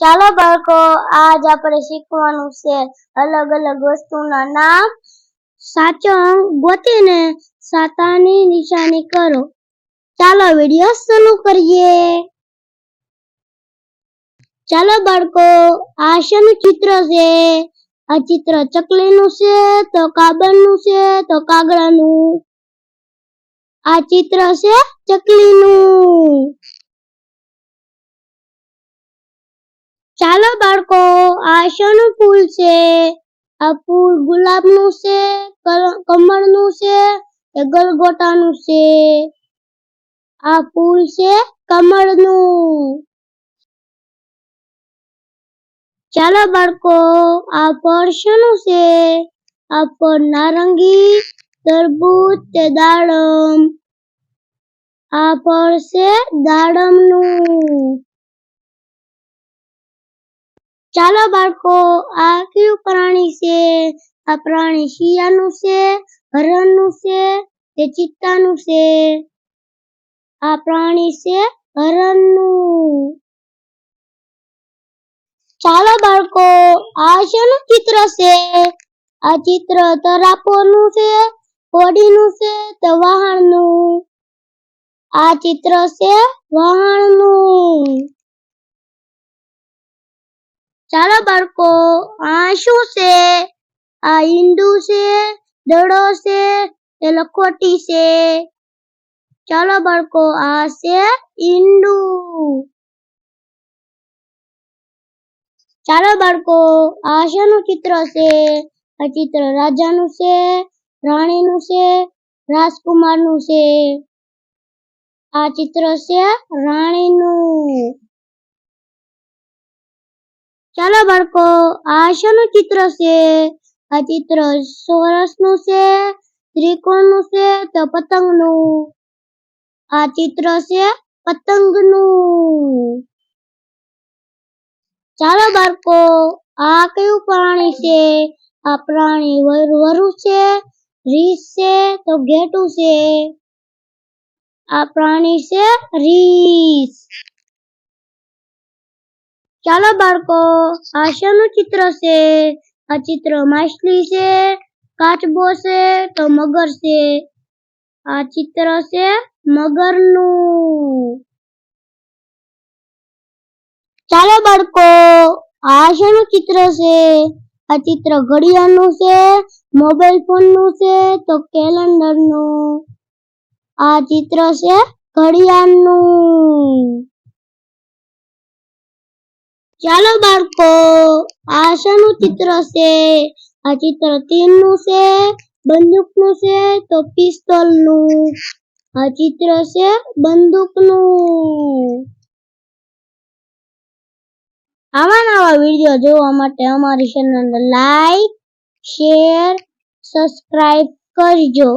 ચાલો બાળકો, આજ આપણે શીખવાનું છે અલગ અલગ વસ્તુના નામ. સાચો અંક ગોતીને સાતાની નિશાની કરો. ચાલો વીડિયો શરૂ કરીએ. ચાલો બાળકો, આ શેનું ચિત્ર છે? આ ચિત્ર ચકલીનું છે, તો કાબરનું છે, તો કાગડાનું? આ ચિત્ર છે ચકલીનું. ચાલો બાળકો, આ શેનું ફૂલ છે? આ ફૂલ ગુલાબનું છે કમળનું છે, કે ગલગોટાનું છે? આ ફૂલ છે કમળનું. ચાલો બાળકો, આ શેનું છે? આ ફળ નારંગી, તરબૂચ, કે દાડમ? આ ફળ છે દાડમનું. ચાલો બાળકો, આ કયું પ્રાણી છે? આ પ્રાણી શિયાળનું છે, હરણનું છે, કે ચિત્તાનું છે? આ પ્રાણી છે હરણનું. ચાલો બાળકો, આ શેનું ચિત્ર છે? આ ચિત્ર તરાપોનું છે કોડીનું છે તો વહાણનું? આ ચિત્ર છે વહાણનું. ચાલો બાળકો, આ શું છે? આ ઈંડું છે, દડો છે, એ લખોટી છે. ચાલો બાળકો, આ છે ઇન્ડુ ચાલો બાળકો, આ શેનું ચિત્ર છે? આ ચિત્ર રાજાનું છે, રાણીનું છે, રાજકુમારનું છે. આ ચિત્ર છે રાણીનું. ચાલો બાળકો, આ શાનું ચિત્ર છે? આ ચિત્ર ચોરસનું છે, ત્રિકોણનું છે, તો પતંગનું. આ ચિત્ર છે પતંગનું. ચાલો બાળકો, આ કયું પ્રાણી છે? આ પ્રાણી વરુ છે, રીસ છે, તો ઘેટું છે. આ પ્રાણી છે રીસ. ચાલો બાળકો, આ શેનું ચિત્ર છે? આ ચિત્ર માછલી છે, કાચબો છે, તો મગર છે. આ ચિત્ર છે મગરનું. ચાલો બાળકો, આ શેનું ચિત્ર છે. આ ચિત્ર ઘડિયાળનું છે, મોબાઈલ ફોનનું છે, તો કેલેન્ડરનું. આ ચિત્ર છે ઘડિયાળનું. ચાલો બાળકો, આ ચિત્ર છે. આ ચિત્ર તીરનું છે, બંદૂકનું છે, તો પિસ્તોલનું. આ ચિત્ર છે બંદૂકનું. આવા નવા વીડિયો જોવા માટે અમારી ચેનલને લાઈક શેર સબસ્ક્રાઇબ કરજો.